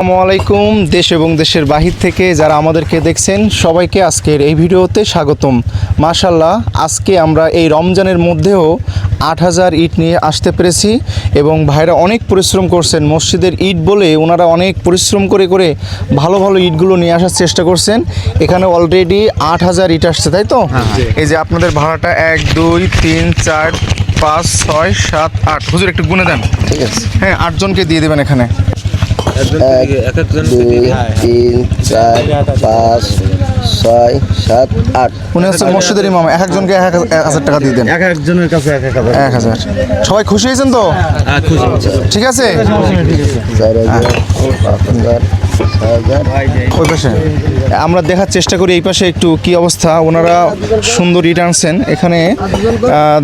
আসসালামু আলাইকুম দেশ এবং দেশের বাহির থেকে যারা আমাদেরকে দেখছেন সবাইকে আজকের এই ভিডিওতে স্বাগতম। মাশাল্লাহ আজকে আমরা এই রমজানের মধ্যেও আট হাজার ইট নিয়ে আসতে পেরেছি এবং ভাইরা অনেক পরিশ্রম করছেন। মসজিদের ইট বলে ওনারা অনেক পরিশ্রম করে করে ভালো ভালো ইটগুলো নিয়ে আসার চেষ্টা করছেন। এখানে অলরেডি আট হাজার ইট আসছে তাই তো? এই যে আপনাদের ভাড়াটা এক দুই তিন চার পাঁচ ছয় সাত আট। হুজুর একটু গুনে দেন। ঠিক আছে। হ্যাঁ আটজনকে দিয়ে দেবেন এখানে। দুই তিন চার পাঁচ ছয় সাত আট। উনি হচ্ছে মসজিদের ইমাম। এক একজনকে এক হাজার টাকা দিয়ে দেন। এক একজনের কাছে এক এক হাজার। এক হাজার। সবাই খুশি হয়েছেন তো? হ্যাঁ, খুশি ঠিক আছে? চার হাজার। ওই পাশে। আমরা দেখার চেষ্টা করি এই পাশে একটু কি অবস্থা। ওনারা সুন্দর ইট আনছেন এখানে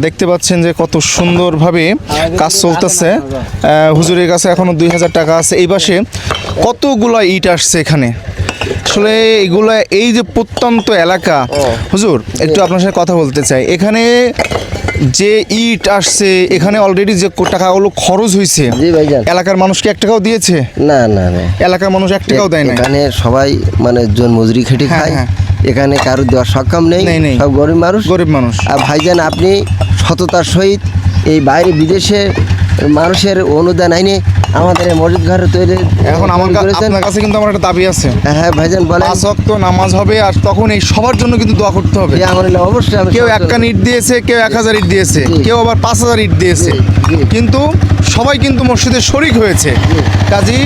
দেখতে পাচ্ছেন যে কত সুন্দরভাবে কাজ চলতেছে। হুজুরের কাছে এখনও দুই হাজার টাকা আছে। এই পাশে কতগুলা ইট আসছে এখানে? আসলে এগুলা এই যে প্রত্যন্ত এলাকা। হুজুর, একটু আপনার সাথে কথা বলতে চাই। এখানে যে ইট আসছে এখানে অলরেডি যে টাকাগুলো খরচ হয়েছে এলাকার মানুষকে এক টাকাও দিয়েছে? না না না। এলাকার মানুষ এক টাকাও দেয় না এখানে সবাই মানে জন মজুরি খেটে হ্যাঁ, খায়। হ্যাঁ। এখানে কারও দেওয়ার সক্ষম নেই। সব গরিব মানুষ। গরিব মানুষ। আর ভাইজান আপনি সততার সহিত এই বাইরে বিদেশে মানুষের অনুদান আইনে আমাদের মসজিদ ঘর তৈরি এখন আমার। আপনার কাছে কিন্তু আমার একটা দাবি আছে। হ্যাঁ ভাইজান বলেন। পাঁচ ওয়াক্ত নামাজ হবে আর তখন এই সবার জন্য কিন্তু দোয়া করতে হবে। অবশ্যই কেউ সততা- এক কান ইট দিয়েছে কেউ এক হাজার ইট দিয়েছে কেউ আবার পাঁচ হাজার ইট দিয়েছে। কিন্তু সবাই কিন্তু মসজিদে শরিক হয়েছে। কাজী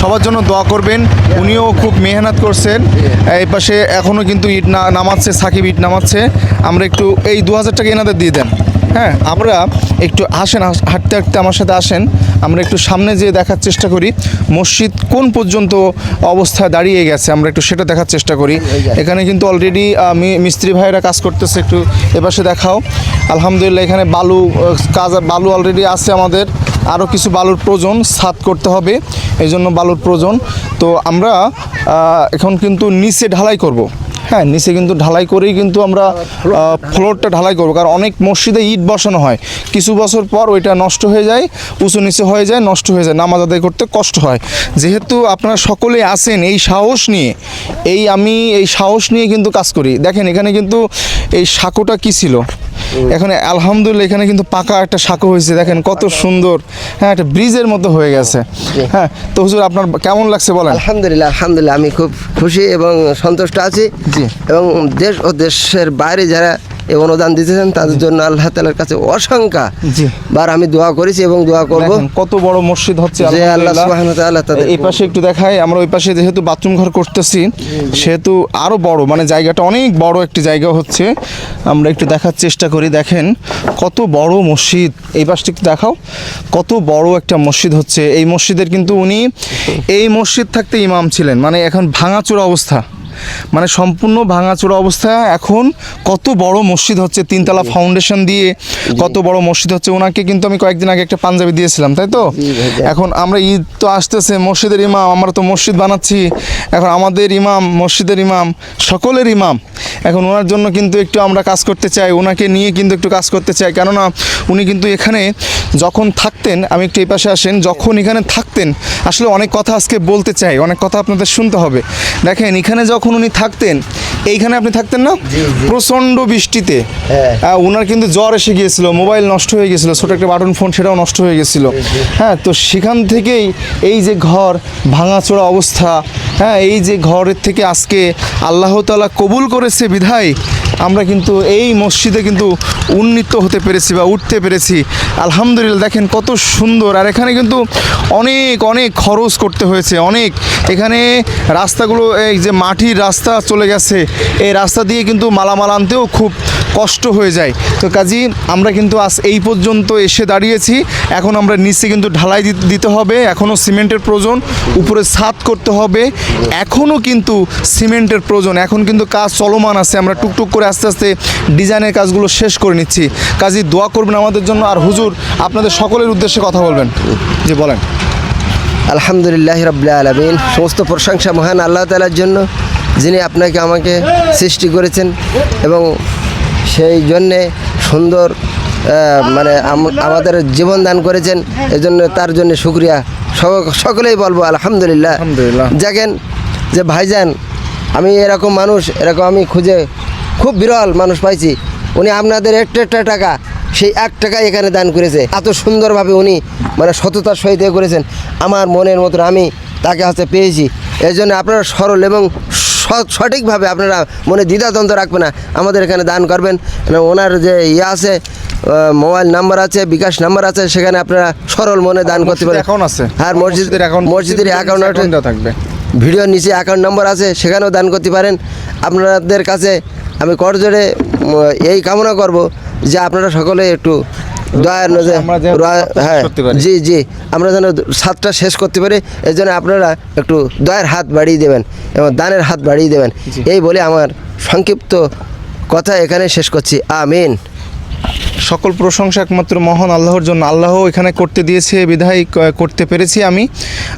সবার জন্য দোয়া করবেন। উনিও খুব মেহনত করছেন। এই পাশে এখনও কিন্তু ইট না নামাচ্ছে সাকিব ইট নামাচ্ছে। আমরা একটু এই দু হাজার টাকা এনাদের দিয়ে দেন। হ্যাঁ আমরা একটু আসেন হাঁটতে হাঁটতে আমার সাথে আসেন। আমরা একটু সামনে যেয়ে দেখার চেষ্টা করি। মসজিদ কোন পর্যন্ত অবস্থায় দাঁড়িয়ে গেছে আমরা একটু সেটা দেখার চেষ্টা করি। এখানে কিন্তু অলরেডি মিস্ত্রি ভাইয়েরা কাজ করতেছে একটু এপাশে দেখাও। আলহামদুলিল্লাহ এখানে বালু কাজ বালু অলরেডি আছে আমাদের। আরও কিছু বালুর প্রয়োজন ছাদ করতে হবে এই জন্য বালুর প্রয়োজন। তো আমরা এখন কিন্তু নিচে ঢালাই করব। হ্যাঁ নিচে কিন্তু ঢালাই করেই কিন্তু আমরা ফ্লোরটা ঢালাই করব। কারণ অনেক মসজিদে ইট বসানো হয়। কিছু বছর পর ওইটা নষ্ট হয়ে যায় উঁচু নিচে হয়ে যায় নষ্ট হয়ে যায়। নামাজ আদায় করতে কষ্ট হয়। যেহেতু আপনারা সকলেই আছেন এই সাহস নিয়ে এই আমি এই সাহস নিয়ে কিন্তু কাজ করি। দেখেন এখানে কিন্তু এই সাঁকোটা কি ছিল? এখানে আলহামদুলিল্লাহ এখানে কিন্তু পাকা একটা সাঁকো হয়েছে। দেখেন কত সুন্দর। হ্যাঁ একটা ব্রিজের মতো হয়ে গেছে। হ্যাঁ তো হুজুর আপনার কেমন লাগছে বলেন? আলহামদুলিল্লাহ আলহামদুলিল্লাহ আমি খুব খুশি এবং সন্তুষ্ট আছি। জি। এবং দেশ ও দেশের বাইরে যারা এই অনুদান দিতেছেন তাদের জন্য আল্লাহ তালার কাছে অসংখ্য। বার আমি দোয়া করেছি এবং দোয়া করব। কত বড় মসজিদ হচ্ছে যে আল্লাহ তাআলা তাদের এই পাশে একটু দেখাই আমরা ওই পাশে যেহেতু বাথরুম ঘর করতেছি সেহেতু আরও বড় মানে জায়গাটা অনেক বড় একটি জায়গা হচ্ছে। আমরা একটু দেখার চেষ্টা করি দেখেন কত বড় মসজিদ। এই পাশটা একটু দেখাও কত বড় একটা মসজিদ হচ্ছে। এই মসজিদের কিন্তু উনি এই মসজিদ থাকতে ইমাম ছিলেন মানে এখন ভাঙাচোরা অবস্থা। মানে সম্পূর্ণ ভাঙাচোরা অবস্থা। এখন কত বড় মসজিদ হচ্ছে তিনতলা ফাউন্ডেশন দিয়ে কত বড় মসজিদ হচ্ছে। ওনাকে কিন্তু আমি কয়েকদিন আগে একটা পাঞ্জাবি দিয়েছিলাম তাই তো? এখন আমরা ঈদ তো আসতেছে মসজিদের ইমাম আমরা তো মসজিদ বানাচ্ছি। এখন আমাদের ইমাম মসজিদের ইমাম সকলের ইমাম। এখন ওনার জন্য কিন্তু একটু আমরা কাজ করতে চাই ওনাকে নিয়ে কিন্তু একটু কাজ করতে চাই। কেননা উনি কিন্তু এখানে যখন থাকতেন আমি একটু এই পাশে আসেন যখন এখানে থাকতেন আসলে অনেক কথা আজকে বলতে চাই অনেক কথা আপনাদের শুনতে হবে। দেখেন এখানে যখন উনি থাকতেন এইখানে আপনি থাকতেন না? প্রচণ্ড বৃষ্টিতে। হ্যাঁ। ওনার কিন্তু জ্বর এসে গিয়েছিল মোবাইল নষ্ট হয়ে গেছিল ছোটো একটা বাটন ফোন সেটাও নষ্ট হয়ে গেছিল হ্যাঁ তো সেখান থেকেই এই যে ঘর ভাঙাচোড়া অবস্থা হ্যাঁ এই যে ঘরের থেকে আজকে আল্লাহতালা কবুল করেছে বিধায় আমরা কিন্তু এই মসজিদে কিন্তু উন্নীত হতে পেরেছি বা উঠতে পেরেছি। আলহামদুলিল্লাহ, দেখেন কত সুন্দর। আর এখানে কিন্তু অনেক অনেক খরচ করতে হয়েছে, অনেক। এখানে রাস্তাগুলো, এই যে মাটির রাস্তা চলে গেছে, এই রাস্তা দিয়ে কিন্তু মালামাল আনতেও খুব কষ্ট হয়ে যায়। তো কাজী, আমরা কিন্তু আজ এই পর্যন্ত এসে দাঁড়িয়েছি। এখন আমরা নিচে কিন্তু ঢালাই দিতে হবে। এখনও সিমেন্টের প্রয়োজন। উপরে ছাদ করতে হবে। এখনও কিন্তু সিমেন্টের প্রয়োজন। এখন কিন্তু কাজ চলমান আছে। আমরা টুকটুক করে আস্তে আস্তে ডিজাইনের কাজগুলো শেষ করে নিচ্ছি। কাজী, দোয়া করবেন আমাদের জন্য। আর হুজুর, আপনাদের সকলের উদ্দেশ্যে কথা বলবেন। জি, বলেন। আলহামদুলিল্লাহ রবিল্লা আলমিন। সমস্ত প্রশংসা মহান আল্লাহ তালার জন্য, যিনি আপনাকে, আমাকে সৃষ্টি করেছেন এবং সেই জন্যে সুন্দর মানে আমাদের জীবন দান করেছেন। এজন্য তার জন্য শুক্রিয়া। সক- সকলেই বলব আলহামদুলিল্লাহ। দেখেন যে ভাইজান আমি এরকম মানুষ এরকম আমি খুঁজে খুব বিরল মানুষ পাইছি। উনি আপনাদের একটা একটা টাকা সেই এক টাকা এখানে দান করেছে। এত সুন্দরভাবে উনি মানে সততার সহিত করেছেন। আমার মনের মতন আমি তাকে হাতে পেয়েছি। এই জন্য আপনারা সরল এবং সঠিকভাবে আপনারা মনে দ্বিধাদ্বন্দ্ব রাখবেন না। আমাদের এখানে দান করবেন। ওনার যে ইয়ে আছে মোবাইল নাম্বার আছে বিকাশ নাম্বার আছে সেখানে আপনারা সরল মনে দান করতে পারেন। অ্যাকাউন্ট আছে। হ্যাঁ মসজিদ মসজিদের অ্যাকাউন্ট মসজিদের অ্যাকাউন্ট থাকবে। ভিডিওর নিচে অ্যাকাউন্ট নম্বর আছে সেখানেও দান করতে পারেন। আপনাদের কাছে আমি করজোরে এই কামনা করব যে আপনারা সকলে একটু দয়ার নজরে হ্যাঁ জি জি আমরা যেন সাতটা শেষ করতে পারি এই জন্য আপনারা একটু দয়ার হাত বাড়িয়ে দেবেন এবং দানের হাত বাড়িয়ে দেবেন। এই বলে আমার সংক্ষিপ্ত কথা এখানে শেষ করছি। আমিন। সকল প্রশংসা একমাত্র মহান আল্লাহর জন্য। আল্লাহ এখানে করতে দিয়েছে বিধায় করতে পেরেছি আমি।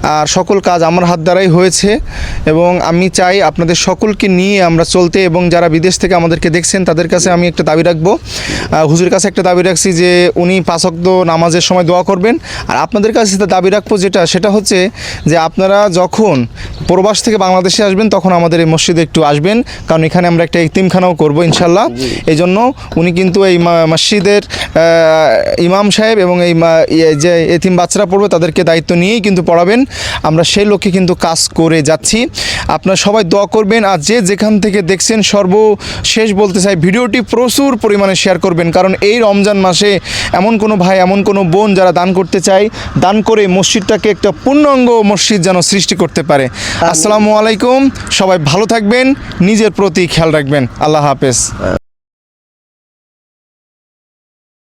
আর সকল কাজ আমার হাত দ্বারাই হয়েছে এবং আমি চাই আপনাদের সকলকে নিয়ে আমরা চলতে এবং যারা বিদেশ থেকে আমাদেরকে দেখছেন তাদের কাছে আমি একটা দাবি রাখব। হুজুরের কাছে একটা দাবি রাখছি যে উনি পাঁচক্ত নামাজের সময় দোয়া করবেন। আর আপনাদের কাছে যেটা দাবি রাখব যেটা সেটা হচ্ছে যে আপনারা যখন প্রবাস থেকে বাংলাদেশে আসবেন তখন আমাদের এই মসজিদে একটু আসবেন। কারণ এখানে আমরা একটা ইতিমখানাও করব ইনশাল্লাহ। এই জন্য উনি কিন্তু এই মা- আহ, ইমাম সাহেব এবং এই ইয়ে যে এতিম বাচ্চারা পড়বে তাদেরকে দায়িত্ব নিয়েই কিন্তু পড়াবেন। আমরা সেই লক্ষ্যে কিন্তু কাজ করে যাচ্ছি। আপনারা সবাই দোয়া করবেন আর যে যেখান থেকে দেখছেন সর্বশেষ বলতে চাই ভিডিওটি প্রচুর পরিমাণে শেয়ার করবেন। কারণ এই রমজান মাসে এমন কোনো ভাই এমন কোনো বোন যারা দান করতে চায় দান করে মসজিদটাকে একটা পূর্ণাঙ্গ মসজিদ যেন সৃষ্টি করতে পারে। আসসালামু আলাইকুম সবাই ভালো থাকবেন নিজের প্রতি খেয়াল রাখবেন। আল্লাহ হাফেজ।